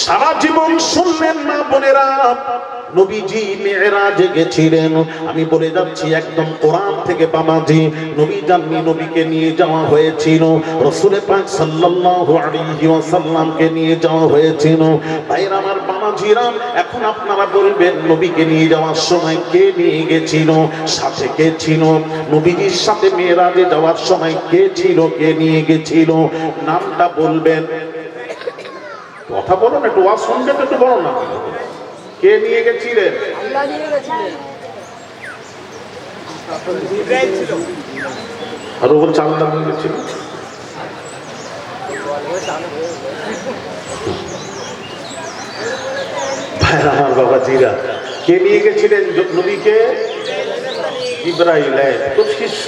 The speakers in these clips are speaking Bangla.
সারা জীবন শুনলেন না বোনেরা। নবীজি মেয়েরাজে গেছিলেন। আমি বলে যাচ্ছি, একদম কোরআন থেকে বাবাজি নবী জাননি, নবীকে নিয়ে যাওয়া হয়েছিল। রসুলে পাক সাল্লাল্লাহু আলাইহি ওয়াসাল্লামকে নিয়ে যাওয়া হয়েছিল। ভাইরা আমার বাবাজিরা এখন আপনারা বলবেন, নবীকে নিয়ে যাওয়ার সময় কে নিয়ে গেছিল, সাথে কে ছিল? নবীজির সাথে মেয়েরাজে যাওয়ার সময় কে ছিল, কে নিয়ে গেছিল? নামটা বলবেন। কথা বলো না, একটু ওয়াজ শুনবে তো একটু বলো না। কে নিয়ে গেছিলেন? আর ও বলছে আল্লাহ নিয়ে গেছিল ভাইরা আমার বাবা জিরা কে নিয়ে গেছিলেন নবীকে? ইব্রাহিম হ্যাঁ,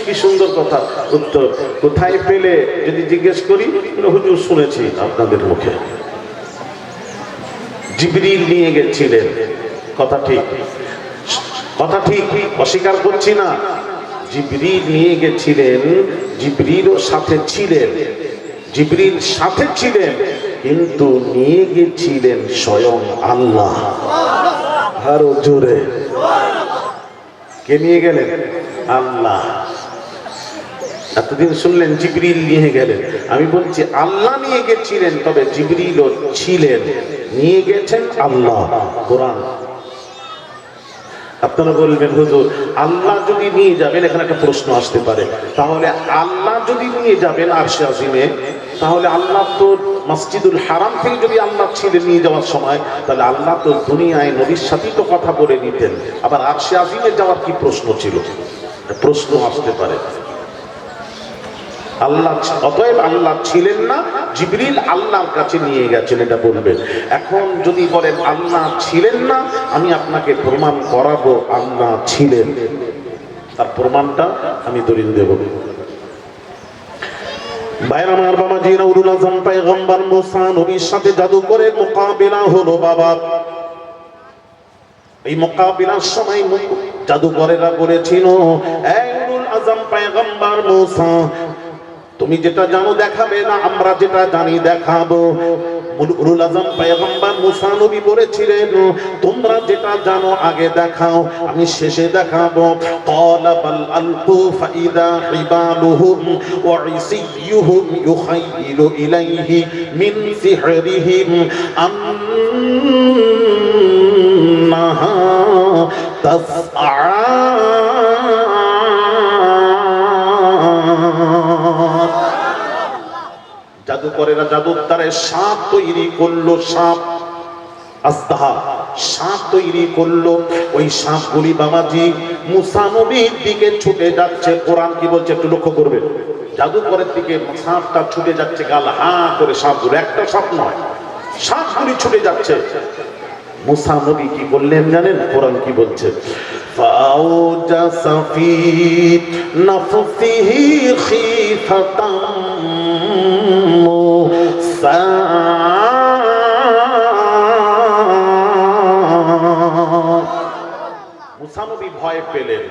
কি সুন্দর কথা। উত্তর কোথায় পেলে যদি জিজ্ঞেস করি হুজুর শুনেছি আপনাদের মুখে। জিবরিল নিয়ে গেছিলেন। কথা ঠিক। কথা ঠিক, অস্বীকার করছি না। জিবরিল নিয়ে গেছিলেন, জিবরিলও সাথে ছিলেন। জিবরিল সাথে ছিলেন, কিন্তু নিয়ে গেছিলেন স্বয়ং আল্লাহ। আরও জোরে। কে নিয়ে গেলেন? আল্লাহ। এতদিন শুনলেন জিবরিল নিয়ে গেলেন। আমি বলছি, আল্লাহ নিয়ে গেছিলেন, তবে জিবরিলও ছিলেন। নিয়ে গেছেন আল্লাহ, কোরআন। আপনারা বলবেন, হুজুর, আল্লাহ যদি নিয়ে যাবেন, এখানে একটা প্রশ্ন আসতে পারে। তাহলে আল্লাহ যদি নিয়ে যাবেন আরশে আজিমে, তাহলে আল্লাহ তো মসজিদুল হারাম থেকে যদি আল্লাহ ছিলেন নিয়ে যাওয়ার সময়, তাহলে আল্লাহ তো দুনিয়ায় নবীর সাথেই তো কথা বলে নিতেন। আবার আরশে আজিমে যাওয়ার কি প্রশ্ন ছিল? প্রশ্ন আসতে পারে। আল্লাহ অতএব আল্লাহ ছিলেন না, জিবরিল আল্লাহর কাছে নিয়ে গেছেন, এটা বলবেন। এখন যদি বলেন আল্লাহ ছিলেন না, আমি আপনাকে প্রমাণ করাবো আল্লাহ ছিলেন। তার প্রমাণটা আমি দলিল দেব। জাদুকরেরা বলেছিল তুমি যেটা জানো দেখাবে না, আমরা যেটা জানি দেখাবো। উলুল আজম পয়গম্বর মুসা নবী বলেছিলেন, তোমরা যেটা জানো আগে দেখাও, আমি শেষে দেখাবো। ক্বালা, বাল আলকু ফাইদা হিবালুহুম ওয়া ইসিয়ুহুম ইউখাইলু ইলাইহি মিন সিহরিহিম আন্নাহা তাসআ জাদুকরেরা জাদুর দ্বারা সাপ তৈরি করল সাপ। সাপ তৈরি করল। ওই বাবাজি মুসানবীর দিকে ছুটে যাচ্ছে। কোরআন কি বলছে একটু লক্ষ্য করবে। দিকে সাপটা ছুটে যাচ্ছে, গাল হা করে একটা সাপ নয়, সাপগুলি ছুটে যাচ্ছে। মুসা কি বললেন জানেন? কোরআন কি বলছে? নাফসিহি পেলেন।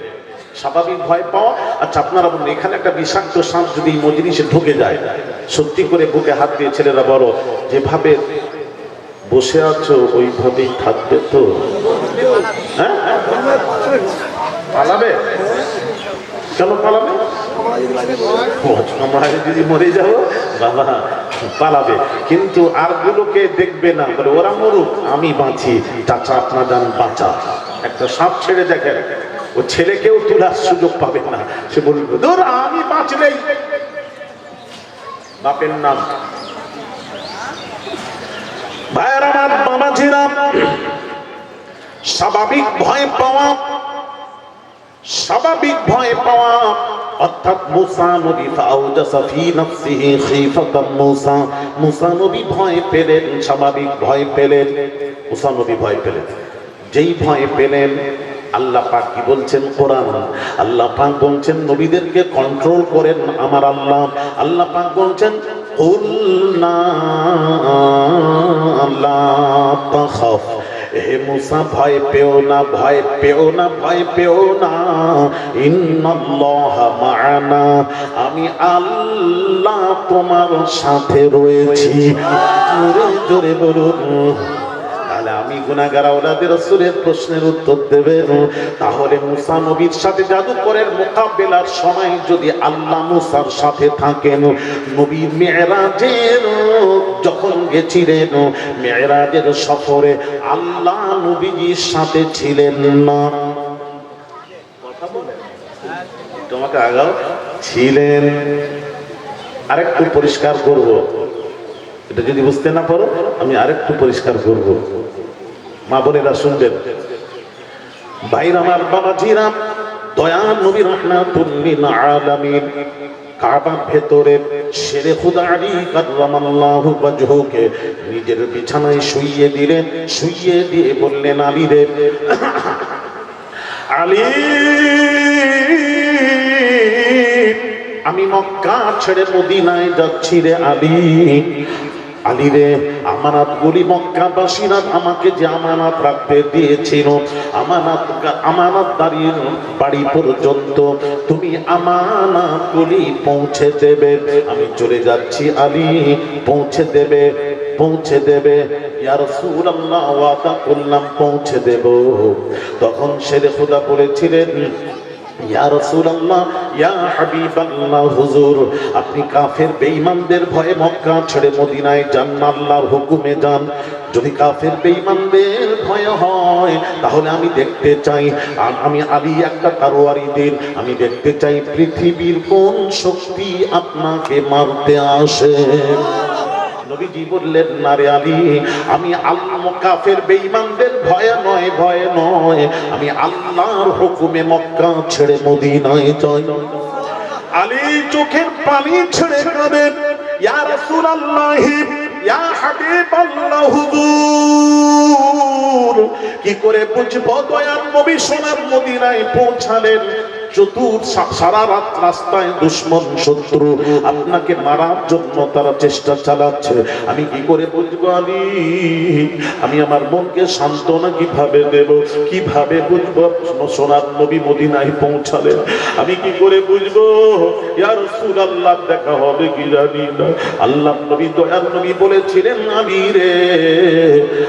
স্বাভাবিক ভয় পাওয়া। আচ্ছা আপনারা বলুন, এখানে একটা বিষাক্ত সাপ যদি মজলিসে ঢুকে যায়, সত্যি করে বুকে হাত দিয়ে ছেলেরা বড় যেভাবে বসে আছো, ওইভাবেই থাকবে তো? হ্যাঁ? পালাবে? কেন পালাবে? যদি মরে যাব, বাবা, পালাবে। কিন্তু আর গুলোকে দেখবে না, বলে, ওরা মরুক, আমি বাঁচি। চাচা, আপনার যান বাঁচা। একটা সাপ ছেড়ে দেখেন। ও ছেলেকেও তোলার সুযোগ পাবে না। সে বলবে দূর আমি বাঁচলেই বাপের নাম। ভাইয়ের আমার বাবাজিরা স্বাভাবিক ভয় পাওয়া, স্বাভাবিক ভয় পাওয়া, অর্থাৎ মুসা নবী ফাউজাসা ফি নাফসিহি খিফাতাম মুসা মুসা নবী ভয় পেলেন, স্বাভাবিক ভয় পেলেন, মুসা নবী ভয় পেলেন। যেই ভয় পেলেন আল্লাহ পাক কি বলছেন কোরআন? আল্লাহ পাক বলছেন, নবীদেরকে কন্ট্রোল করেন আমার আল্লাহ। আল্লাহ পাক বলছেন আল্লাহ হে মুসা, ভয় পেও না, ভয় পেও না, ভয় পেও না। ইন্নাল্লাহ মানা। আমি আল্লাহ তোমার সাথে রয়েছি। জোরে জোরে বলুন। তাহলে আমি গুনাগার আওলাদের রাসূলের প্রশ্নের উত্তর দেবেন। তাহলে মুসা নবীর সাথে জাদুকরের মোকাবেলার সময় যদি আল্লাহ মুসার সাথে থাকেন, নবী মেয়েরাজের যখন গেছিলেন, মেয়েরাজের সফরে আল্লাহ নবীজির সাথে ছিলেন না। তোমাকে আগাও, ছিলেন। আরেকটু পরিষ্কার করব। এটা যদি বুঝতে না পারো, আমি আরেকটু পরিষ্কার করব। মা বোনেরা শুনবেন। ভাইর আমার বাবা জিরাম দয়ান নবী রহমাতুল্লিল আলামিন কাবার ভেতরে শেরে খুদা আলী কার্রামাল্লাহু ওয়াজহুকে নিজের বিছানায় শুইয়ে দিলেন, শুইয়ে দিয়ে বললেন, আলী রে, আলী, আমি মক্কা ছেড়ে মদিনায় যাচ্ছি রে আলী। আলী রে আমানাত গুলি মক্কাবাসীরা আমাকে যে আমানাত রাখতে দিয়েছিল, আমানাত আমানাত দাঁড়িয়ে বাড়ি পর্যন্ত তুমি আমানাত গুলি পৌঁছে দেবে। আমি চলে যাচ্ছি, আলী পৌঁছে দেবে পৌঁছে দেবে। ওয়াদা করলাম, পৌঁছে দেব। তখন শেরে খোদা বলেছিলেন ইয়া রাসূলুল্লাহ, ইয়া হাবিবাল্লাহ, হুজুর, আপনি কাফের বেঈমানদের ভয়ে মক্কা ছেড়ে মদিনায় যান, আল্লাহর হুকুমে যান। যদি কাফের বেঈমানদের ভয় হয়, তাহলে আমি দেখতে চাই আমি আলী একটা তারোয়ারি দিন, আমি দেখতে চাই পৃথিবীর কোন শক্তি আপনাকে মারতে আসে। নবীজি বললেন না রে আলী আমি আল্লাহ কাফের বেঈমানদের ভয়ে নয় ভয়ে নয়। আমি আল্লাহর হুকুমে মক্কা ছেড়ে মদিনায় যাই। আলী চোখের পানি ছেড়ে কাঁদেন ইয়া রাসূলুল্লাহ, ইয়া হাবিবাল্লাহ হুজুর। কি করে বুঝব দয়ার নবী সোনার মদিনায় পৌঁছালেন? চতুর সারা রাত রাস্তায় দুশ্মন শত্রু আপনাকে মারার জন্য তারা চেষ্টা চালাচ্ছে। আমি কি করে বুঝব আলী? আমি আমার মনকে সান্ত্বনা কীভাবে দেব? কীভাবে বুঝব? সোনার নবী মদিনায় পৌঁছালেন। আমি কি করে বুঝব? ইয়ার সুর আল্লাহ দেখা হবে কি জানি না। আল্লাহ নবী দয়ার নবী বলেছিলেন, আমি রে,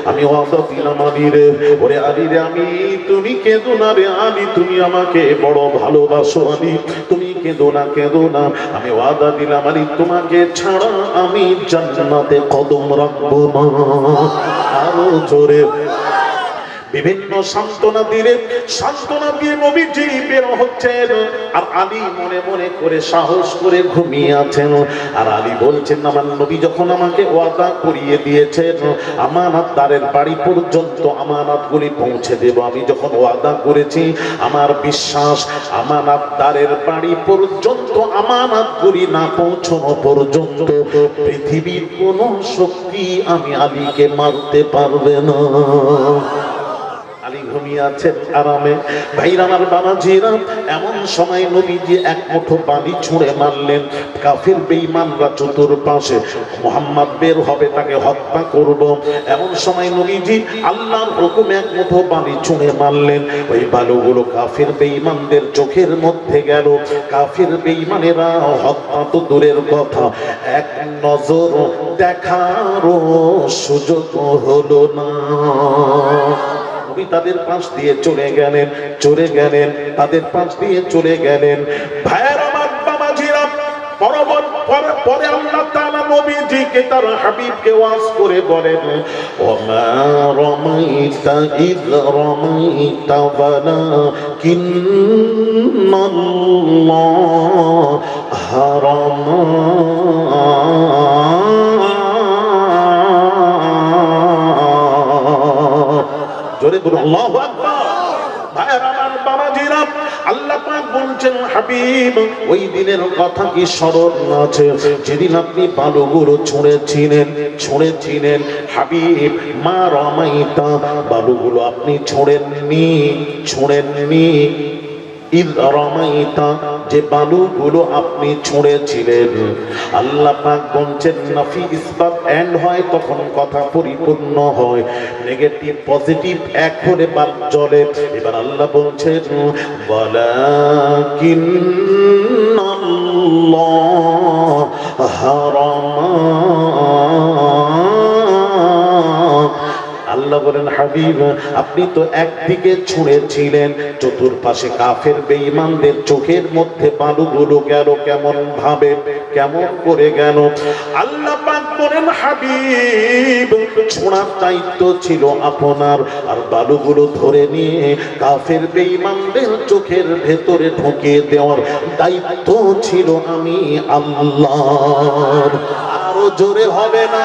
আমি ওয়াদা দিলাম আলী রে। ওরে আলী রে, আমি, তুমি কেঁদো না রে আলী, তুমি আমাকে বড় ভালোবাসো আমি। তুমি কেঁদো না কেঁদো না, আমি ওয়াদা দিলাম। আমি তোমাকে ছাড়া আমি জান্নাতে কদম রাখব না। আরও জোরে বিভিন্ন সান্ত্বনা দিলে, সান্ত্বনা দিয়ে নবীজি বের হচ্ছেন। আর আলী মনে মনে করে সাহস করে ঘুমিয়ে আছেন। আর আলী বলছেন, আমার নবী যখন আমাকে ওয়াদা করিয়ে দিয়েছেন আমানত দ্বারের বাড়ি পর্যন্ত আমানত গুলি পৌঁছে দেব। আমি যখন ওয়াদা করেছি, আমার বিশ্বাস আমানত দ্বারের বাড়ি পর্যন্ত আমানত গুলি না পৌঁছানো পর্যন্ত পৃথিবীর কোন শক্তি আমি আলীকে মারতে পারবে না। আলী ঘুমিয়ে আছেন আরামে। ভাইরা আমার বাবাজিরা, এমন সময় নবীজি এক মুঠো পানি ছুঁড়ে মারলেন। কাফির বেঈমানরা চতুর্পাশে, মোহাম্মদ বের হবে তাকে হত্যা করব। এমন সময় নবীজি আল্লাহর হুকুমে এক মুঠো পানি ছুঁড়ে মারলেন। ওই বালুগুলো কাফির বেঈমানদের চোখের মধ্যে গেল। কাফির বেঈমানেরা, হত্যা তো দূরের কথা, এক নজর দেখারও সুযোগ হলো না। নবী তাদের পাশ দিয়ে চলে গেলেন চলে গেলেন, তাদের পাশ দিয়ে চলে গেলেন। ভাইয়ের আমার হাবিবকে ওয়াজ করে বলেন হারামা আপনি আল্লাহু আকবার। আল্লাহ পাক বলছেন, হাবিব, ওই দিনের কথা কি স্মরণ আছে? যেদিন আপনি বালুগুলো ছুঁড়েছিলেন ছুঁড়েছিলেন, হাবিব, মা রমাইতা, বালুগুলো আপনি ছুঁড়েননি ছুঁড়েননি। ইদ রমাইতা যে বালুগুলো আপনি ছুঁড়েছিলেন। আল্লাহ পাক বলছেন নাফি ইসবাত এন্ড হয়, তখন কথা পরিপূর্ণ হয়। নেগেটিভ পজিটিভ এক হলে বাল চলে এবার আল্লাহ বলছেন ওয়ালাকিন আল্লাহ বলেন, হাবিব, আপনি তো একদিকে ছুঁড়েছিলেন, চতুর্পাশে কাফের বেঈমানদের চোখের মধ্যে বালুগুলো গেল কেমন ভাবে কেমন করে গেল? আল্লাহ বলেন, হাবিব, ছোঁড়ার দায়িত্ব ছিল আপনার, আর বালুগুলো ধরে নিয়ে কাফের বেঈমানদের চোখের ভেতরে ঢুকিয়ে দেওয়ার দায়িত্ব ছিল আমি আল্লাহ আরও জোরে হবে না?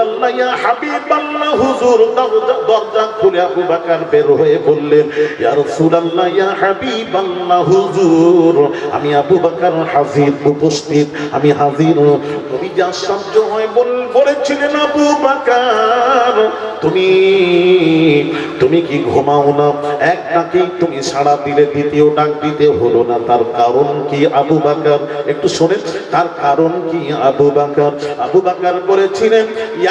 আমি আবু বাকার হাজির, উপস্থিত, আমি হাজির বলেছিলেন, আবু বাকার, তুমি তুমি কি ঘুমাও না? এক ডাকেই তুমি সাড়া দিলে, দ্বিতীয় ডাক দিতে হলো না। তার কারণ কি আবু বাকার? একটু শোনেন, তার কারণ কি আবু বাকার? আবু বাকার ইয়া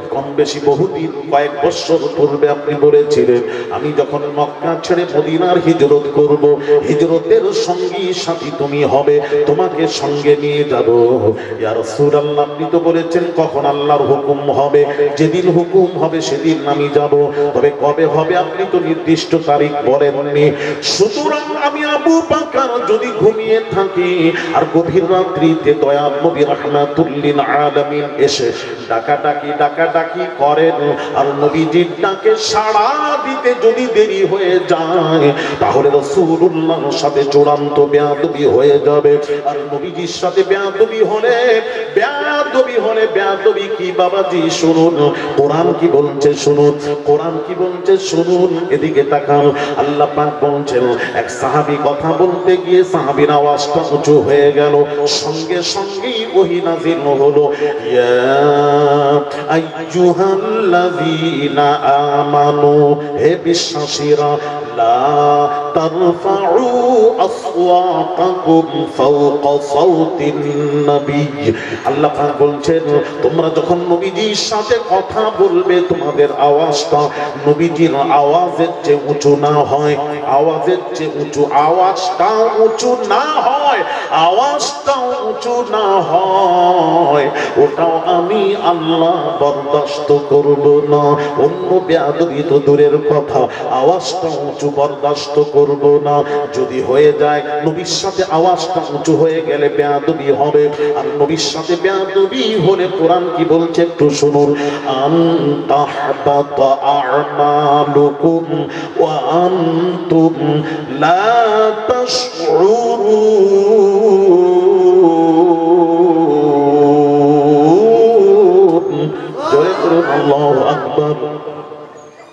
কম বেশি বহুদিন, কয়েক বছর পূর্বে আপনি বলেছিলেন, আমি যখন মক্কা ছেড়ে মদিনার হিজরত করব, হিজরতের সঙ্গী সাথী তুমি হবে, তোমাকে সঙ্গে নিয়ে যাব। ইয়া রাসূলুল্লাহ, আপনি তো বলেছেন, কখন আল্লাহর হুকুম হবে? যেদিন হুকুম হবে সেদিন আমি যাব। তবে কবে হবে আপনি তো নির্দিষ্ট তারিখ বলেননি। সুতরাং আমি আবু বাকার যদি ঘুমিয়ে থাকি, আর গভীর রাত্রিতে দয়াল নবী রাহমাতুল্লিল আলামিন এসে ডাকাডাকি ডাকাডাকি করেন? আর নবীজির ডাকে সাড়া দিতে যদি দেরি হয়ে যায়, তাহলে রাসূলুল্লাহর সাথে চূড়ান্ত বেয়াদবি হয়ে যাবে। আর নবীজির সাথে বেয়াদবি হলে বেয়াদবি হলে বেয়াদবি কি বাবাজি? শুনুন, কোরআন কি বলছে শুনুন, কোরআন কি বলছে শুনুন, এদিকে তাকান। আল্লাহ পাক বলছেন, এক সাহাবী কথা বলতে গিয়ে সাহাবীর আওয়াজটা উঁচু হয়ে গেল। সঙ্গে সঙ্গেই ওহী নাযিল হলো। ইয়া আইয়ুহাল্লাযীনা আমানু হে বিশ্বাসীরা লা তারফাউ আসওয়াতাকুম ফাওকা সাউতিন নবী আল্লাহ পাক বলছেন, তোমরা যখন নবীজির সাথে কথা বলবে, তোমাদের আওয়াজটা নবীজির আওয়াজের চেয়ে উঁচু না হয়, আওয়াজের চেয়ে উঁচু, আওয়াজটা উঁচু না হয়, আওয়াজটা উঁচু না হয়। ওটাও আমি আল্লাহ বরদাস্ত করব না। অন্য বেয়াদবি তো দূরের কথা, আওয়াজটা উঁচু বরদাস্ত করব না। যদি হয়ে যায়, নবীর সাথে আওয়াজটা উঁচু হয়ে গেলে বেয়াদবি হবে। আর নবীর সাথে বেয়াদবি হলে কোরআন কি বলছে একটু শুনুন। আন্তাহবাত আ'মালুকুম ওয়া আনতুম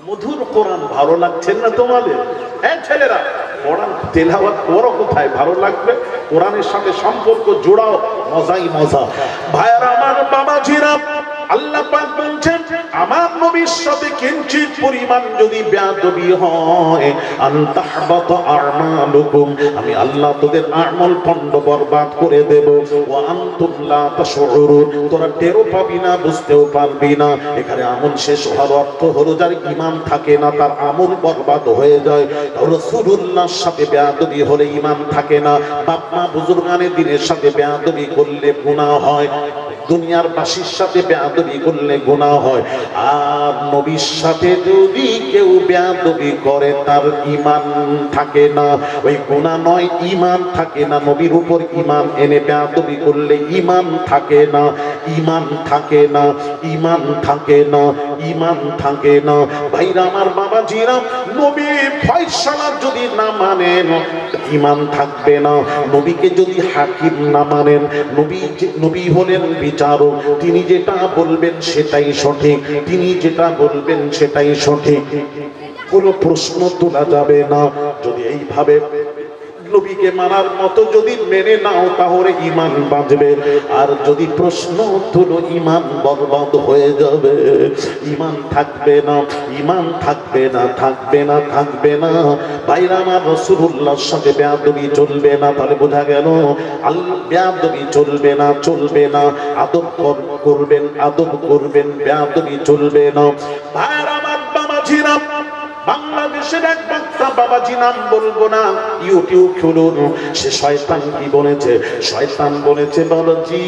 মধুর কোরআন ভালো লাগছে না তোমাদের? হ্যাঁ ছেলেরা, কোরআন তেলাওয়াত করো কোথায়? ভালো লাগবে? কোরআনের সাথে সম্পর্ক জোড়াও, মজাই মজা। ভাইয়ারা, আমার বাবাজিরা আল্লাহ পাক বলছেন, আমার নবীর সাথে কিঞ্চিত পরিমাণ যদি বেয়াদবি হয় আনতাহবাত আমালুকুম, আমি আল্লাহ তোদের আমল পণ্ড বরবাদ করে দেব। ওয়া আনতুম লা তোরা টেরও পাবি না, বুঝতেও পারবি না। এখানে আমল শেষ হওয়ার অর্থ হলো, যার ইমান থাকে না, তার আমল বরবাদ হয়ে যায়। রাসূলুল্লাহর সাথে বেয়াদবি হলে ইমান থাকে না। বাপ মা বুজুর্গানের দিনের সাথে বেয়াদবি করলে গুনাহ হয়। দুনিয়ার বাসীর সাথে বেয়াদবি করলে গোনা হয়। আর নবীর সাথে যদি কেউ বেয়াদবি করে, তার ইমান থাকে না। ওই গোনা নয় ইমান থাকে না। নবীর উপর ইমান এনে বেয়াদবি করলে ইমান থাকে না। ইমান থাকে না ইমান থাকে না। ইমান থাকে না। ভাইরা আমার বাবা জিরাম নবী ফয়সালা যদি না মানেন ইমান থাকবে না। নবীকে যদি হাকিম না মানেন, নবী নবী হলেন বিচারক, তিনি যেটা বলবেন সেটাই সঠিক, তিনি যেটা বলবেন সেটাই সঠিক। কোনো প্রশ্ন তোলা যাবে না। যদি এইভাবে নবীকে মানার মতো যদি মেনে নাও, তাহলে ইমান বাঁচবে। আর যদি প্রশ্ন তুলো ইমান বরবাদ হয়ে যাবে। ইমান থাকবে না ইমান থাকবে না থাকবে না থাকবে না। বাইরে আমার রসুল্লাহর সাথে বেয়াদবি চলবে না, তাহলে বোঝা গেল আল, বেয়াদবি চলবে না চলবে না। আদব কর- করবেন, আদব করবেন, বেয়াদবি চলবে না। আমার বাবা ছিলাম বাংলাদেশের এক বক্তা বাবাজি নাম বলব না ইউটিউব খুলুন। সে শয়তান কি বলেছে? শয়তান বলেছে, বাবাজি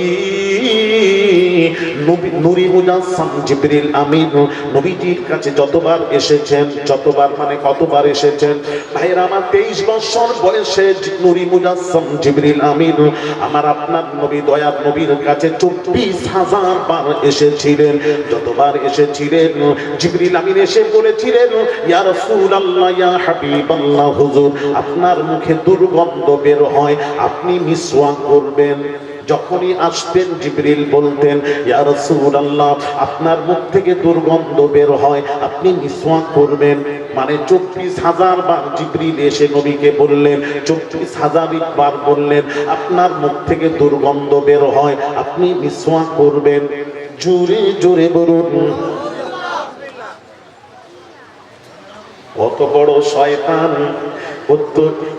নুরি মুজাসসাম জিবরিল আমিন, নবীজির কাছে যতবার এসেছেন, যতবার মানে কতবার এসেছেন ভাইরা আমার তেইশ বছর বয়সে নুরি মুজাসসাম জিবরিল আমিন, আমার আপনার নবী দয়ার নবীর কাছে চব্বিশ হাজার বার এসেছিলেন, যতবার এসেছিলেন, জিবরিল আমিন এসে বলেছিলেন ইয়া রাসূলুল্লাহ, ইয়া হাবিবাল্লাহ, হুজুর, আপনার মুখে দুর্গন্ধ বের হয়, আপনি মিসওয়াক করবেন। যখনই আসতেন জিবরিল বলতেন, ইয়া রাসূলুল্লাহ, আপনার মুখ থেকে দুর্গন্ধ বের হয়, আপনি মিসওয়াক করবেন। মানে চব্বিশ হাজার বার জিবরিল এসে নবীকে বললেন, চব্বিশ হাজার বার বললেন, আপনার মুখ থেকে দুর্গন্ধ বের হয়, আপনি মিসওয়াক করবেন। জোরে জোরে বলুন বড় শয়তান।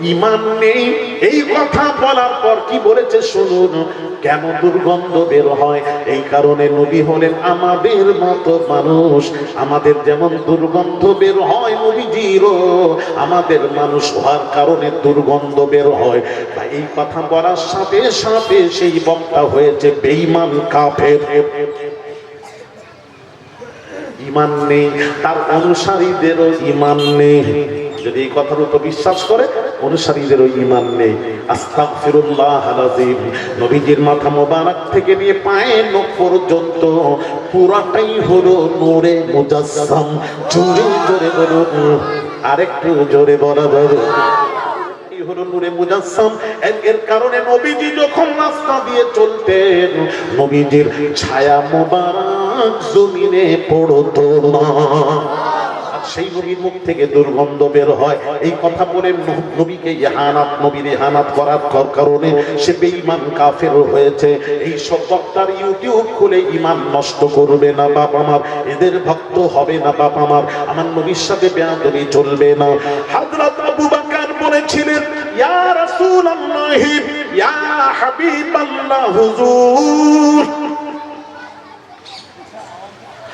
ইমান নেই। এই কথা বলার পর কি বলেছে শুনুন। কেন দুর্গন্ধ বের হয়? এই কারণে নবী হলেন আমাদের মতো মানুষ। আমাদের যেমন দুর্গন্ধ বের হয় নবীজিরও আমাদের মানুষ হওয়ার কারণে দুর্গন্ধ বের হয়। তাই এই কথা বলার সাথে সাথে সেই বক্তা হয়েছে বেঈমান কাফের। ইমান নেই, তার অনুসারীদেরও ইমান নেই। যদি এই কথার উপর বিশ্বাস করে, অনুসারীদেরও ইমান নেই। আস্তাগফিরুল্লাহ আলাযীম নবীজির মাথা মোবারক থেকে নিয়ে পায়ের নখ পর্যন্ত পুরাটাই হলো নূরে মুজাসসাম। জোরে জোরে বলুন, আরেকটু জোরে বলা হলো নূরে মুজাসসাম এর- কারণে নবীজি যখন রাস্তা দিয়ে চলতেন, নবীজির ছায়া মোবারক জমিনে পড়তো না সেই নবীর মুখ থেকে দুর্গন্ধ বের হয়। এই কথা বলে নবীকে ইহানাত, নবীর ইহানাত করার কর- কারণে সে বেঈমান কাফের হয়েছে। এই সব বক্তার ইউটিউব খুলে ইমান নষ্ট করবে না বাপ আমার। এদের ভক্ত হবে না বাপ আমার। আমার নবীর সাথে বেয়াদবি চলবে না। হযরত আবু বকর বলেছিলেন ইয়া রাসূলুল্লাহ, ইয়া হাবিবাল্লাহ, হুজুর।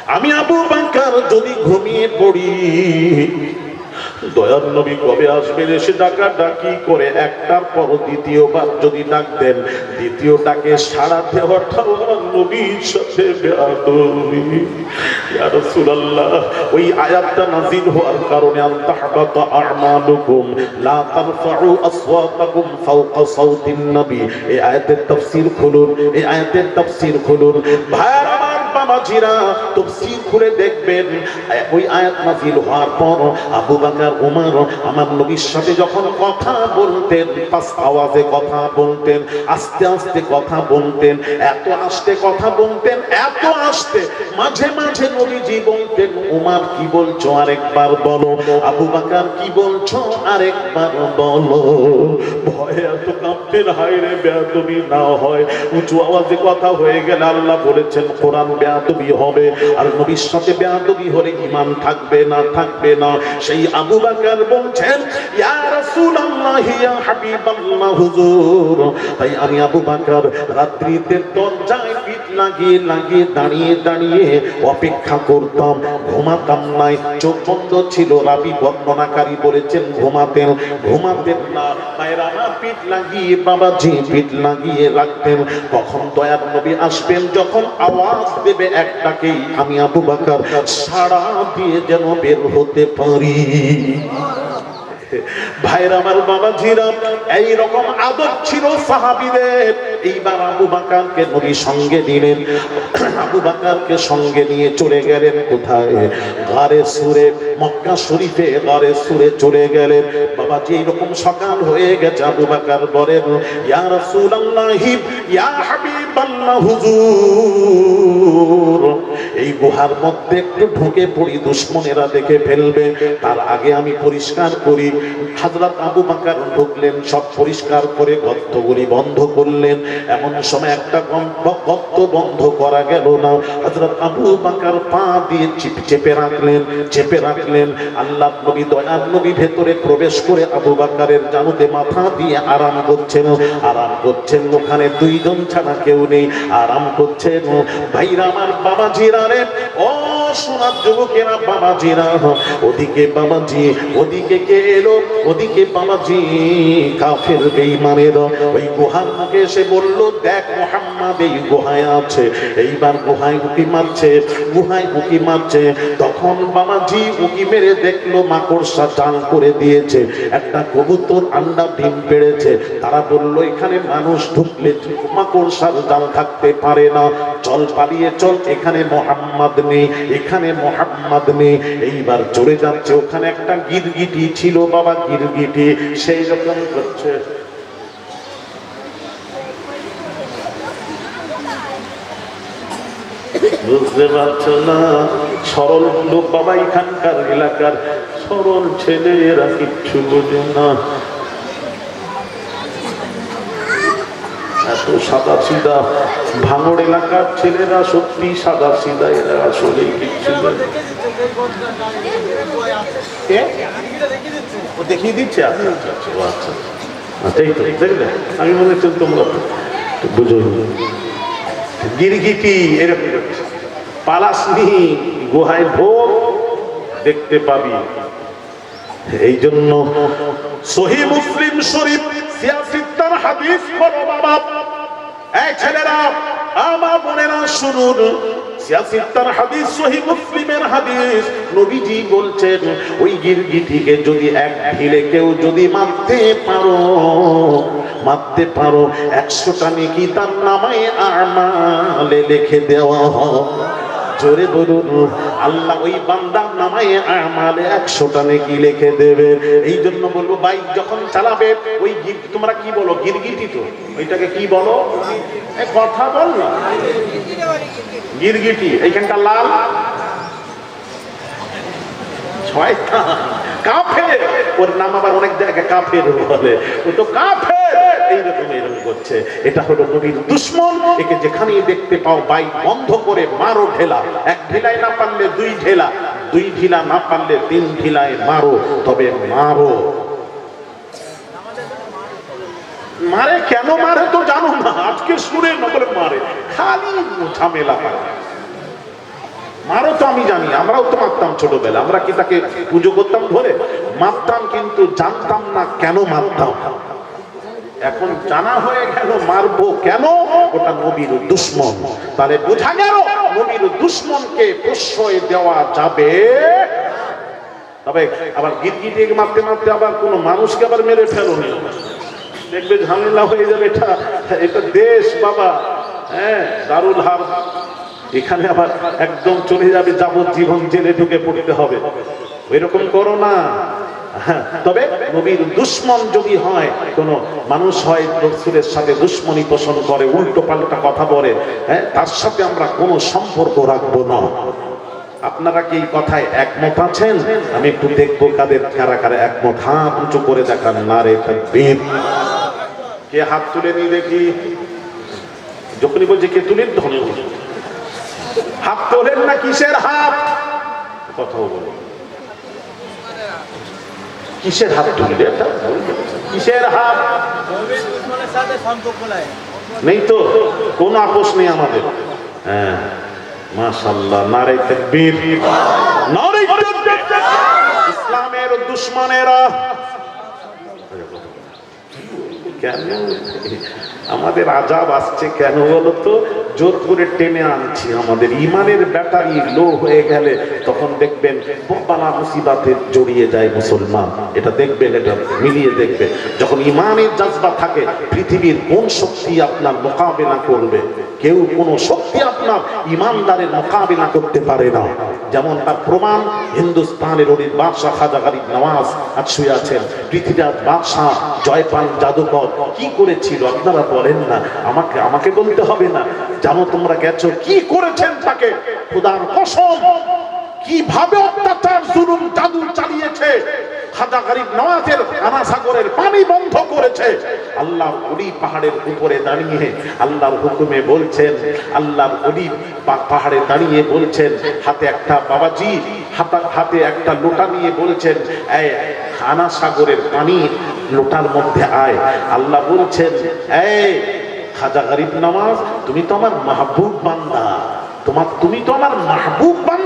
আমি আবু বাঙ্কার যদি ঘুমিয়ে পড়ি দয়ার নবী কবে আসবেন এসে ডাকা ডাকি করে একটার পর দ্বিতীয়বার যদি ডাক দেন দ্বিতীয় ডাকে সাড়া দেওয়াটা আমার নবীর সাথে বেয়াদবি ইয়া রাসূলুল্লাহ, ওই আয়াতটা নাযিল হওয়ার কারণে আনতাহবাতা আমালুকুম, লা তারফাউ আসওয়াতাকুম ফাওকা সাউতিন নবী। এই আয়াতের তাফসীর খুলুন, এই আয়াতের তাফসীর খুলুন। ভাইরা বাবাজিরা তাফসীর খুলে দেখবেন। ওই আয়াত নাযিল হওয়ার পর আবু বকর ওমর আমার নবীর সাথে যখন কথা বলতেন পাঁচ আওয়াজে কথা বলতেন, আস্তে আস্তে কথা বলতেন, এত আস্তে কথা বলতেন, এত আস্তে মাঝে মাঝে নবীজি বলতেন, উমার কি বলছো আরেকবার বলো, আবু বাকার কি বলছো আরেকবার বলো। ভয়ে এত কাঁপতেন হায়রে বেয়াদবি না হয়, উঁচু আওয়াজে কথা হয়ে গেলে আল্লাহ বলেছেন, কোরআন বেয়াদবি হবে। আর নবীর সাথে বেয়াদবি হলে ইমান থাকবে না থাকবে না। সেই আবু বাকার বলছেন, ইয়া রাসূলুল্লাহ, ইয়া হাবিবাল্লাহ, হুজুর। তাই আমি আবু বাকার রাত্রিতে দরজায় পিঠ লাগিয়ে লাগিয়ে দাঁড়িয়ে দাঁড়িয়ে অপেক্ষা করতাম। ঘুমাতাম নাই। চোখ বন্ধ ছিল। রাবি বর্ণনাকারী বলেছেন, ঘুমাতেন ঘুমাতেন না। মায়ের আমার পিঠ লাগিয়ে, বাবাজি পিঠ লাগিয়ে রাখতেন। কখন দয়ার নবী আসবেন, যখন আওয়াজ দেবে একটাকেই, আমি আবু বাকার সাড়া দিয়ে যেন বের হতে পারি। ভাইরা আমার বাবা জিরা এই রকম আদর ছিল সাহাবিদের। এইবার আবু বাকারকে নবী সঙ্গে নিলেন। আবু বাকারকে সঙ্গে নিয়ে চলে গেলেন কোথায়? গারে সুরে, মক্কা শরীফে গারে সুরে চলে গেলেন। বাবা যে রকম সকাল হয়ে গেছে, আবু বাকার বলেন, ইয়া রাসূলুল্লাহি, ইয়া হাবিবাল্লাহ, হুজুর। এই গুহার মধ্যে একটু ঢুকে পড়ি, দুশ্মনেরা দেখে ফেলবে। তার আগে আমি পরিষ্কার করি, হাজরত আবু বাকার ঢুকলেন, সব পরিষ্কার করে গর্তগুলি বন্ধ করলেন। এমন সময় একটা গর্ত বন্ধ করা গেল না। হাজরত আবু বাকার পা দিয়ে চিপ- রাখলেন, চেপে রাখলেন। আল্লাহ নবী, দয়ার নবী ভেতরে প্রবেশ করে আবু বাকারের জানুতে মাথা দিয়ে আরাম করছেন। আরাম করছেন ওখানে দুইজন ছাড়া কেউ নেই। আরাম করছেন। ভাইরা, আমার বাবা জিরারে ও সোনার যুবকেরা বাবা জিরা ওদিকে বাবাজি, ওদিকে কে এলো? ওদিকে বাবাজি, কাফের বেঈমানের। ওই গুহার মুখে এসে বলল, দেখ মোহাম্মদ, এই গুহায় আছে। এইবার গুহায় উকি মারছে, গুহায় উকি মারছে। তখন বাবাজি উকি মেরে দেখল, মাকড়সা চাল করে দিয়েছে। একটা কবুতর আন্ডা ডিম পেড়েছে। তারা বলল, এখানে মানুষ ঢুকলে মাকড়সার জাল থাকতে পারে না। চল পালিয়ে চল, এখানে মোহাম্মদ নেই। এখানে মোহাম্মদ নেই। এইবার চলে যাচ্ছে, ওখানে একটা গিরগিটি ছিল, বাবা গিরগিটি, সেই রকম করছে। বুঝতে পারছ না? সরল লোক বাবা এখানকার এলাকার। সরল ছেলেরা কিচ্ছু বোঝে না। এত সাদা সিধা ভাঙড় এলাকার ছেলেরা সত্যি সাদা সিধা, এরা আসলে কিচ্ছু দেখিয়ে দিচ্ছে আচ্ছা আচ্ছা আচ্ছা আমি মনে হচ্ছে তোমরা গুহায় দেখতে পাবি। এই জন্য সহি মুসলিম শরীফ বাবা। এই ছেলেরা, আমার বোনেরা শুনুন। সিয়াসিত্তার হাদিস, সহি মুসলিমের হাদিস। নবীজি বলছেন, ওই গিরগিটিকে যদি এক ঢিলে কেউ যদি মারতে পারো মারতে পারো, একশোটা নেকি তার নামায় আমালে লিখে দেওয়া হয়। জোরে বলুন, আল্লাহ ওই বান্দার নামায় আমালে একশোটা নেকি লিখে দেবে। এই জন্য বলব বাইক যখন চালাবে, ওই গির তোমরা কি বলো, গিরগিটি তো? ওইটাকে কি বলো? কথা বল না। গিরগিটি, এইখানটা লাল। কাফের। ওর নাম আবার অনেক জায়গায় কাফের বলে। ও তো কাফের। মারো মারো মারো। মারে কেন মারে তো জানো না, আজকে শুনে নকলে মারে, খালি ঝামেলা মারও তো আমি জানি, আমরাও তো মারতাম ছোটবেলা আমরা কি তাকে পুজো করতাম ধরে? মারতাম কিন্তু জানতাম না কেন মারতাম। এখন জানা হয়ে গেল, মারবো কেন? ওটা নবীর দুশ্মন। তাহলে বোঝা গেল, নবীর দুশ্মনকে প্রশ্রয় দেওয়া যাবে। তবে আবার গিরগিটি মারতে মারতে আবার কোনো মানুষকে আবার মেরে ফেলোনি দেখবে ঝামেলা হয়ে যাবে, এটা এটা দেশ, বাবা। হ্যাঁ দারুল হার এখানে আবার একদম চলে যাবে, যাবজ্জীবন জেলে ঢুকে পড়তে হবে। এরকম করো না। তবে নবীর দুশ্মন যদি হয়, কোনো মানুষ হয় রসুলের সাথে দুশ্মনী পোষণ করে উল্টো পাল্টা কথা বলে হ্যাঁ তার সাথে আমরা কোনো সম্পর্ক রাখব না। আপনারা কি এই কথায় একমত আছেন? আমি একটু দেখব কাদের কারা কারা একমত। হাত উঁচু করে দেখান না রে কে হাত তুলে নিয়ে দেখি? যখনই বলছে, কে তুলে? ধরে হাত তোলেন না কিসের হাত? কথাও বলো কিসের হাত তুলবে? কিসের হাত? নাই তো, কোন আপোষ নেই আমাদের। হ্যাঁ মাশাল্লাহ নারে তাকবীর! ইসলামের দুশমনেরা কেন? আমাদের আজাব আসছে কেন বলতো? জোর করে টেনে আনছি আমাদের ইমানের ব্যাটারি লো হয়ে গেলে তখন দেখবেন বালা মুসিবাতে জড়িয়ে যায় মুসলমান। এটা দেখবেন, এটা মিলিয়ে দেখবেন। যখন ইমানের জাজবা থাকে, পৃথিবীর কোন শক্তি আপনার মোকাবেলা করবে? কেউ কোনো শক্তি আপনার ইমানদারের মোকাবেলা করতে পারে না। যেমন তার প্রমাণ, হিন্দুস্তানের অলির বাদশাহ খাজা গরিব নওয়াজ আজ শুয়ে আছেন। পৃথিবীর বাদশাহ জয়পাল জাদুকর কি করেছিল আপনারা বলেন না। আমাকে আমাকে বলতে হবে না। জানো তোমরা গেছো, কি করেছেন তাকে? খুদার কসম, কীভাবে অত্যাচার, জুলুম জাদু চালিয়েছে খাজা গরিব নওয়াজের পানি বন্ধ করেছে। আল্লাহ ওলি পাহাড়ের উপরে দাঁড়িয়ে আল্লাহর হুকুমে বলছেন, আল্লাহর ওলি পাহাড়ে দাঁড়িয়ে বলছেন, হাতে একটা বাবাজি, হাতা একটা লোটা নিয়ে বলছেন পানি লোটার মধ্যে আয়। আল্লাহ বলছেন খাজা গরিব নওয়াজ, তুমি তো আমার মাহবুব বান্দা। তোমার তুমি তো আমার মাহবুব বান্দা।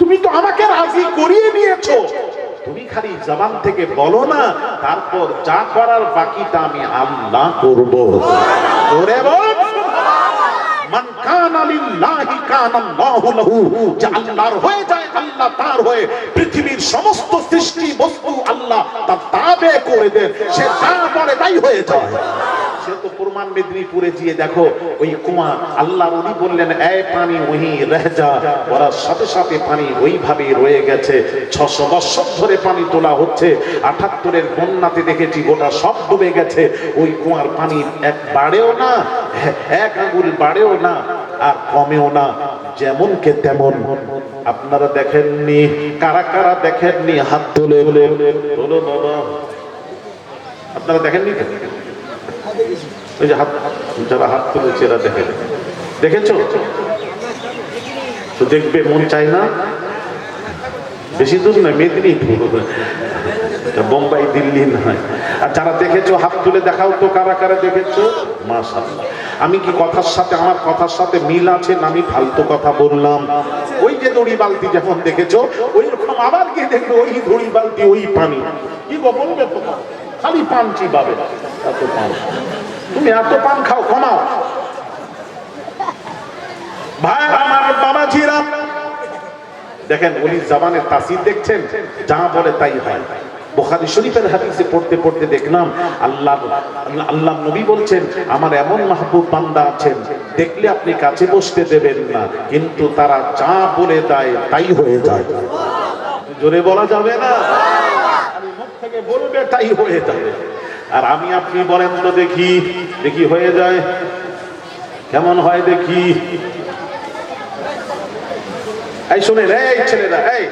তুমি তো আমাকে রাজি করিয়ে নিয়েছো তুমি খালি জবান থেকে বলো না, তারপর যা করার বাকিটা আমি আল্লাহ করব। জোরে বল। মান কানা লিল্লাহি কানা আল্লাহু লাহু, যে আল্লাহর হয়ে যায়, আল্লাহ তার হয়ে পৃথিবীর সমস্ত সৃষ্টি বস্তু আল্লাহ তার তাবে করে দেন, সে যা বলে তাই হয়ে যায়। সে তো প্রমাণ মেদিনীপুরে গিয়ে দেখো, ওই কুয়া আল্লাহ উনি বললেন, এই পানি ওহি রহে যা। ওরা সাথে সাথে পানি ওইভাবে রয়ে গেছে। ছশো বছর ধরে পানি তোলা হচ্ছে। আঠাত্তরের বন্যাতে দেখেছি গোটা সব ডুবে গেছে। ওই কুয়ার পানি এক বাড়েও না, এক আঙুল বাড়েও না, আর কমেও না যেমন কে তেমন। আপনারা দেখেননি, কারা কারা দেখেননি? হাত তুলে বলে বাবা। আপনারা দেখেননি? ওই যে হাত, যারা হাত তুলেছে এরা দেখে দেখেছ? তো দেখবে, মন চায় না? বেশি দূর নয় মেদিনীপুর বোম্বাই, দিল্লি নয়। আর যারা দেখেছ, হাত তুলে দেখাও তো কারা কারা দেখেছ? মাশাআল্লাহ। আমি কি কথার সাথে, আমার কথার সাথে মিল আছে না আমি ফালতু কথা বললাম? ওই যে দড়ি বালতি যখন দেখেছ ওই রকম আবার গিয়ে দেখল ওই দড়ি বালতি, ওই পানি। কি গো, বলবে তো খালি পান চিবাবে। এত পান। তুমি এত পান খাও, কমাও। ভাই, আমার বাবাজিরা দেখেন, উনি জাবানের তাসির দেখছেন, যা বলে তাই হয়। বোখারি শরীফের হাদিসে পড়তে পড়তে দেখলাম, আল্লাহ আল্লাহ নবী বলছেন, আমার এমন মাহবুব বান্দা আছেন, দেখলে আপনি কাছে বসতে দেবেন না, কিন্তু তারা যা বলে দেয়, তাই হয়ে যায়। জোরে বলা যাবে না? মুখ থেকে বলবে, তাই হয়ে যাবে। আর আমি আপনি বলেন তো দেখি দেখি হয়ে যায়। কেমন হয় দেখি। এই শোনেন, এই ছেলেরা, এই।